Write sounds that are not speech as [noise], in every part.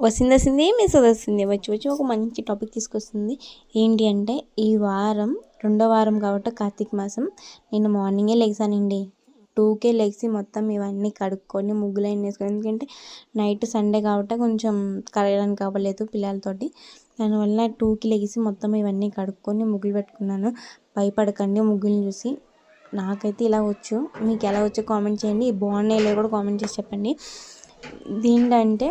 వస్తుంది వస్తుంది మిస్ వస్తుంది. వచ్చి వచ్చి ఒక మంచి టాపిక్ తీసుకొస్తుంది. ఏంటి అంటే ఈ వారం రెండో వారం కాబట్టి కార్తీక మాసం నేను మార్నింగే లెగ్సానండి టూకే లెగ్సి మొత్తం ఇవన్నీ కడుక్కొని ముగ్గులైన వేసుకొని ఎందుకంటే నైట్ సండే కాబట్టి కొంచెం కడగడానికి అవ్వలేదు పిల్లలతోటి. దానివల్ల టూకి లెగిసి మొత్తం ఇవన్నీ కడుక్కొని ముగ్గులు పెట్టుకున్నాను. భయపడకండి ముగ్గులు చూసి. నాకైతే ఇలా వచ్చు. మీకు ఎలా వచ్చో కామెంట్ చేయండి. బాగున్నాయి కూడా కామెంట్ చేసి చెప్పండి. దీంటంటే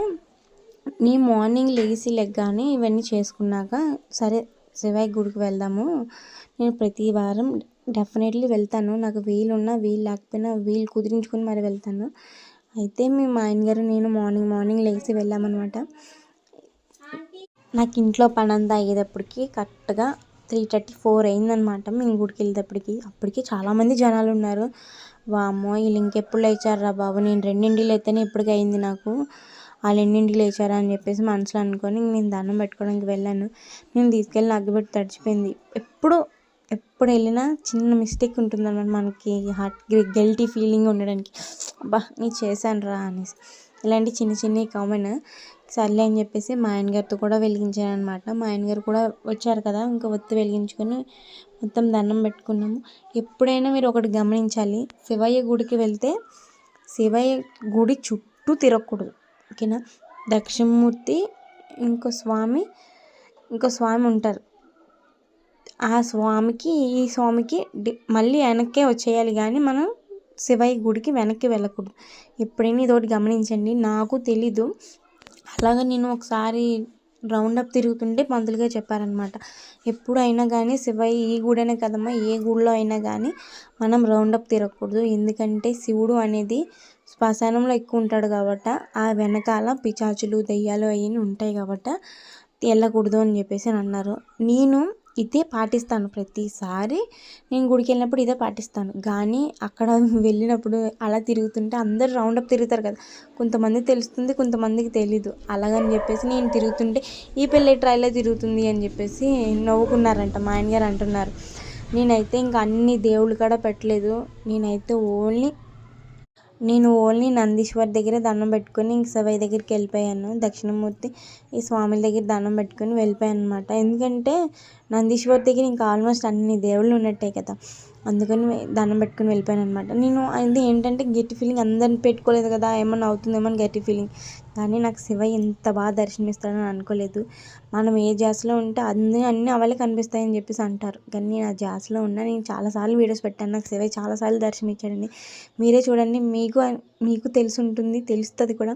నీ మార్నింగ్ లేచి లెగ్గానే ఇవన్నీ చేసుకున్నాక సరే శివాయి గుడికి వెళ్దాము. నేను ప్రతి వారం డెఫినెట్లీ వెళ్తాను. నాకు వీలు ఉన్నా వీలు లేకపోయినా వీలు కుదిరించుకుని మరి వెళ్తాను. అయితే మీ మా ఆయన గారు నేను మార్నింగ్ మార్నింగ్ లేచి వెళ్ళామన్నమాట. నాకు ఇంట్లో పని అంతా అయ్యేటప్పటికి కరెక్ట్గా త్రీ థర్టీ ఫోర్ అయిందనమాట మేము గుడికి వెళ్ళేటప్పటికి. అప్పటికి చాలామంది జనాలు ఉన్నారు. వామ్మో వీళ్ళు ఇంకెప్పుడు లేచారా బాబు? నేను రెండింటిలో అయితేనే ఇప్పటికీ అయింది నాకు. వాళ్ళు ఎన్నింటికి లేచారా అని చెప్పేసి మనసులో అనుకొని నేను దండం పెట్టుకోవడానికి వెళ్ళాను. నేను తీసుకెళ్ళిన అగ్గిపెట్టి తడిచిపోయింది. ఎప్పుడు ఎప్పుడు వెళ్ళినా చిన్న మిస్టేక్ ఉంటుందన్నమాట మనకి. హార్ట్ గిల్టీ ఫీలింగ్ ఉండడానికి. అబ్బా నేను చేశాను రా అనేసి. ఇలాంటి చిన్న చిన్న కామన్ సర్లే అని చెప్పేసి మా ఆయన గారితో కూడా వెలిగించాను అనమాట మా ఆయన గారు కూడా వచ్చారు కదా ఇంకా ఒత్తి వెలిగించుకొని మొత్తం దండం పెట్టుకున్నాము. ఎప్పుడైనా మీరు ఒకటి గమనించాలి. శివయ్య గుడికి వెళ్తే శివయ్య గుడి చుట్టూ తిరగకూడదు. ఓకేనా? దక్షిణమూర్తి ఇంకో స్వామి ఇంకో స్వామి ఉంటారు. ఆ స్వామికి ఈ స్వామికి మళ్ళీ వెనక్కే వచ్చేయాలి కానీ మనం శివయ్య గుడికి వెనక్కి వెళ్ళకూడదు. ఎప్పుడైనా ఇదోటి గమనించండి. నాకు తెలీదు. అలాగా నేను ఒకసారి రౌండప్ తిరుగుతుంటే పంతులుగా చెప్పారనమాట ఎప్పుడైనా కానీ శివయ్య ఈ గుడనే కదమ్మా ఏ గుడిలో అయినా కానీ మనం రౌండప్ తిరగకూడదు. ఎందుకంటే శివుడు అనేది శ్మశానంలో ఎక్కువ ఉంటాడు కాబట్టి ఆ వెనకాల పిచాచులు దెయ్యాలు అవన్నీ ఉంటాయి కాబట్టి వెళ్ళకూడదు అని చెప్పేసి అన్నారు. నేను ఇదే పాటిస్తాను ప్రతిసారి. నేను గుడికి వెళ్ళినప్పుడు ఇదే పాటిస్తాను. కానీ అక్కడ [laughs] వెళ్ళినప్పుడు అలా తిరుగుతుంటే అందరు రౌండప్ తిరుగుతారు కదా. కొంతమంది తెలుస్తుంది కొంతమందికి తెలీదు. అలాగని చెప్పేసి నేను తిరుగుతుంటే ఈ పెళ్ళి ట్రైలో తిరుగుతుంది అని చెప్పేసి నవ్వుకున్నారంట. మా ఆయన గారు అంటున్నారు. నేనైతే ఇంకా అన్ని దేవుళ్ళు కూడా పెట్టలేదు. నేనైతే ఓన్లీ నేను ఓన్లీ నందీశ్వర్ దగ్గర దండం పెట్టుకొని ఇంక సవై దగ్గరికి వెళ్ళిపోయాను. దక్షిణమూర్తి ఈ స్వామిల దగ్గర దండం పెట్టుకొని వెళ్ళిపోయాను అనమాట ఎందుకంటే నందీశ్వర్ దగ్గర ఇంకా ఆల్మోస్ట్ అన్ని దేవుళ్ళు ఉన్నట్టే కదా. అందుకని దండం పెట్టుకుని వెళ్ళిపోయాను అనమాట నేను అది ఏంటంటే గట్టి ఫీలింగ్ అందరిని పెట్టుకోలేదు కదా ఏమన్నా అవుతుందేమో అని గట్టి ఫీలింగ్. కానీ నాకు శివ ఎంత బాగా దర్శనమిస్తాడని అనుకోలేదు. మనం ఏ జాస్లో ఉంటే అన్ని అన్నీ అవలే కనిపిస్తాయని చెప్పేసి అంటారు. కానీ నేను ఆ జాస్లో ఉన్నా నేను చాలాసార్లు వీడియోస్ పెట్టాను. నాకు శివ చాలాసార్లు దర్శనం ఇచ్చాడండి మీరే చూడండి మీకు మీకు తెలిసి ఉంటుంది తెలుస్తుంది కూడా.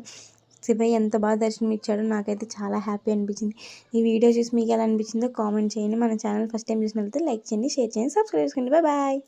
శివయ్య ఎంత బాగా దర్శనం ఇచ్చాడో నాకైతే చాలా హ్యాపీ అనిపించింది. ఈ వీడియో చూసి మీకు ఎలా అనిపించిందో కామెంట్ చేయండి. మన ఛానల్ ఫస్ట్ టైం చూసినట్లయితే లైక్ చేయండి షేర్ చేయండి సబ్స్క్రైబ్ చేసుకోండి. Bye bye.